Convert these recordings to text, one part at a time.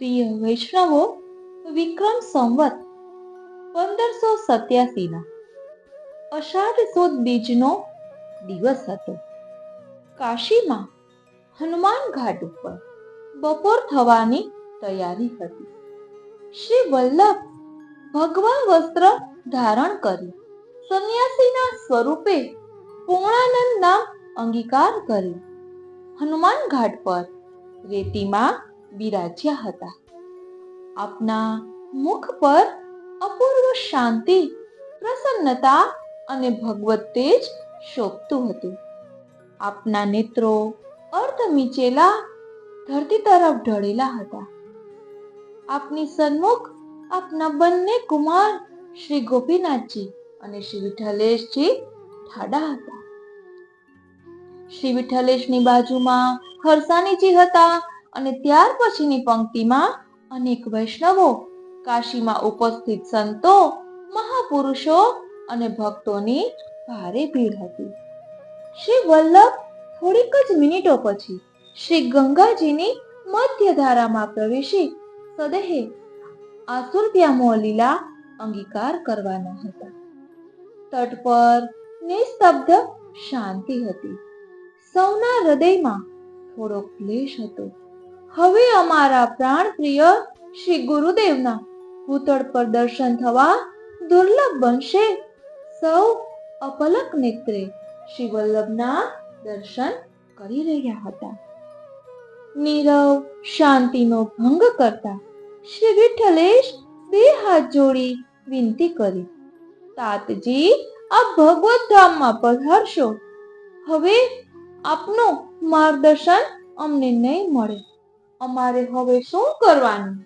પ્રિય વૈષ્ણવો, વિક્રમ સંવત, પંદરસો સત્યાસીના. અષાઢ સુદ બીજનો દિવસ હતો. કાશીમાં હનુમાન ઘાટ ઉપર બપોર થવાની તૈયારી હતી. શ્રી વલ્લભ ભગવા વસ્ત્ર ધારણ કરી સંન્યાસીના સ્વરૂપે પૂર્ણાનંદ નામ અંગીકાર કરી હનુમાન ઘાટ પર રેતીમાં બિરાજ્યા હતા. આપના મુખ પર અપૂર્વ શાંતિ, પ્રસન્નતા અને ભગવત તેજ શોભતું હતું. આપના નેત્રો અર્ધ મીચેલા, ધરતી તરફ ઢળેલા હતા. આપની સન્મુખ આપના બંને કુમાર શ્રી ગોપીનાથજી અને શ્રી વિઠ્ઠલેશજી ઠાડા હતા. શ્રી વિઠ્ઠલેશની બાજુમાં હરસાનીજી હતા અને ત્યાર પછીની પંક્તિમાં અનેક વૈષ્ણવો, કાશીમાં ઉપસ્થિત સંતો, મહાપુરુષો અને ભક્તોની ભારે ભીડ હતી. શ્રી વલ્લભ થોડીક જ મિનિટો પછી શ્રી ગંગાજીની મધ્ય ધારામાં પ્રવેશી સદેહે આસુરભ્યામો લીલા અંગીકાર કરવાના હતા. તટ પર નિસ્તબ્ધ શાંતિ હતી. સૌના હૃદયમાં થોડો ક્લેશ હતો. હવે અમારા પ્રાણ પ્રિય શ્રી ગુરુદેવના ભૂતળ પર દર્શન થવા દુર્લભ બનશે. સૌ અપલક નેત્રે શ્રી વલ્લભના દર્શન કરી રહ્યા હતા. નીરવ શાંતિનો ભંગ કરતા શ્રી વિઠ્ઠલેશ બે હાથ જોડી વિનંતી કરી, તાતજી આપ ભગવત ધામમાં પધારશો. હવે આપનું માર્ગદર્શન અમને નહીં મળે. અમારે હવે શું કરવાનું?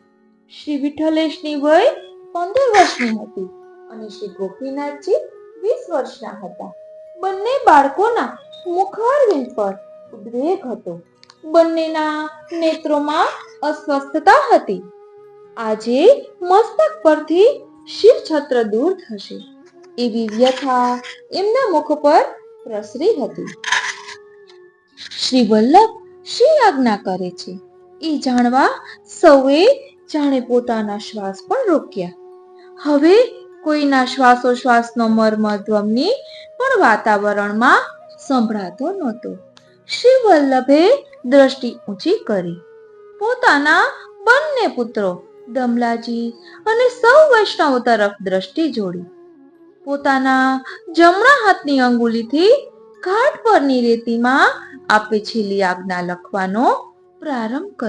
શ્રી વિઠ્ઠલેશની વય પંદર વર્ષની હતી અને શ્રી ગોપીનાથજી વીસ વર્ષના હતા. બંને બાળકોના મુખારવિંદ પર ઉદ્વેગ હતો. બંનેના નેત્રોમાં અસ્વસ્થતા હતી. આજે મસ્તક પરથી શિવછત્ર દૂર થશે. એવી વ્યથા એમના મુખ પર પ્રસરી હતી. શ્રી વલ્લભ શ્રી આજ્ઞા કરે છે? એ જાણવા સૌએ જાણે પોતાના શ્વાસ પણ રોક્યા. હવે કોઈના શ્વાસોશ્વાસનો મર્મ ધ્વનિ પણ વાતાવરણમાં સંભળાતો નહોતો. શ્રી વલ્લભે દ્રષ્ટિ ઊંચી કરી. પોતાના બંને પુત્રો દમલાજી અને સૌ વૈષ્ણવો તરફ દ્રષ્ટિ જોડી. પોતાના જમણા હાથની અંગુલીથી ઘાટ પરની રેતીમાં આપે છેલ્લી આજ્ઞા લખવાનો પ્રારંભ કર્યો